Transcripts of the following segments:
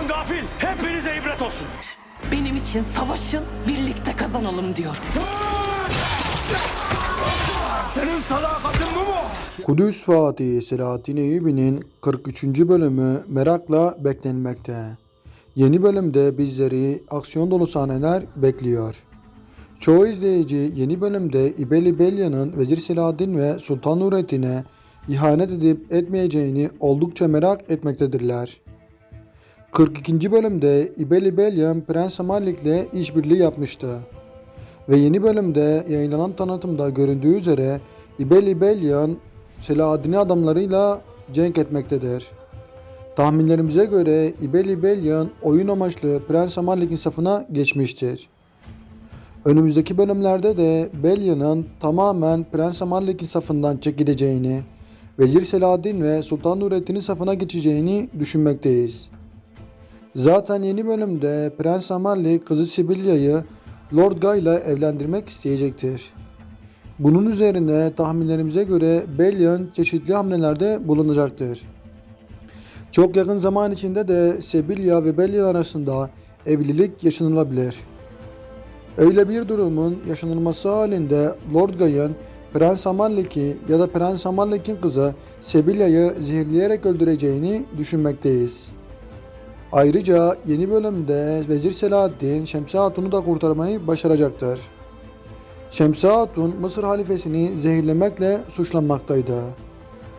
Lan gafil hepinize ibret olsun. Benim için savaşın, birlikte kazanalım diyorum. Senin sadakatin bu mu? Kudüs Fatih Selahattin Eyyubi'nin 43. bölümü merakla beklenmekte. Yeni bölümde bizleri aksiyon dolu sahneler bekliyor. Çoğu izleyici yeni bölümde İbeli Belya'nın Vezir Selahaddin ve Sultan Nurettin'e ihanet edip etmeyeceğini oldukça merak etmektedirler. 42. bölümde İbeli Belyan Prens Malik'le işbirliği yapmıştı. Ve yeni bölümde yayınlanan tanıtımda göründüğü üzere İbeli Belyan Selahaddin adamlarıyla cenk etmektedir. Tahminlerimize göre İbeli Belyan oyun amaçlı Prens Amalik'in safına geçmiştir. Önümüzdeki bölümlerde de Belyan'ın tamamen Prens Amalik'in safından çekileceğini, Vezir Selahaddin ve Sultan Nurettin'in safına geçeceğini düşünmekteyiz. Zaten yeni bölümde Prens Amalli kızı Sibilya'yı Lord Guy ile evlendirmek isteyecektir. Bunun üzerine tahminlerimize göre Bellion çeşitli hamlelerde bulunacaktır. Çok yakın zaman içinde de Sibilya ve Bellion arasında evlilik yaşanılabilir. Öyle bir durumun yaşanılması halinde Lord Guy'ın Prens Amallik'i ya da Prens Amallik'in kızı Sibilya'yı zehirleyerek öldüreceğini düşünmekteyiz. Ayrıca yeni bölümde Vezir Selahaddin Şemsi Hatun'u da kurtarmayı başaracaktır. Şemsi Hatun Mısır halifesini zehirlemekle suçlanmaktaydı.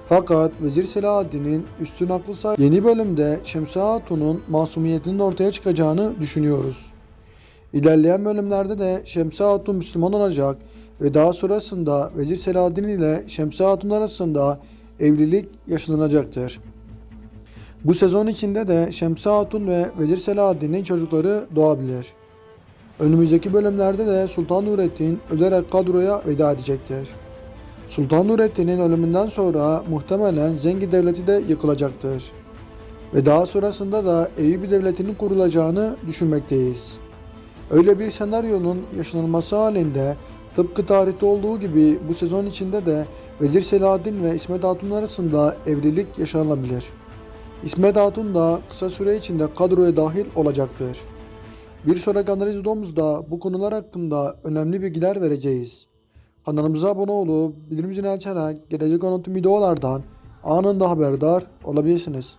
Fakat Vezir Selahaddin'in üstün aklı say- yeni bölümde Şemsi Hatun'un masumiyetinin ortaya çıkacağını düşünüyoruz. İlerleyen bölümlerde de Şemsi Hatun Müslüman olacak ve daha sonrasında Vezir Selahaddin ile Şemsi Hatun arasında evlilik yaşanacaktır. Bu sezon içinde de Şemsi Hatun ve Vezir Selahaddin'in çocukları doğabilir. Önümüzdeki bölümlerde de Sultan Nurettin ölerek kadroya veda edecektir. Sultan Nurettin'in ölümünden sonra muhtemelen Zengi Devleti de yıkılacaktır. Ve daha sonrasında da Eyyubi Devleti'nin kurulacağını düşünmekteyiz. Öyle bir senaryonun yaşanılması halinde tıpkı tarihte olduğu gibi bu sezon içinde de Vezir Selahaddin ve İsmet Hatun arasında evlilik yaşanabilir. İsmet Hatun da kısa süre içinde kadroya dahil olacaktır. Bir sonraki analiz videomuzda bu konular hakkında önemli bilgiler vereceğiz. Kanalımıza abone olup bildirim zilini açarak gelecek tüm videolardan anında haberdar olabilirsiniz.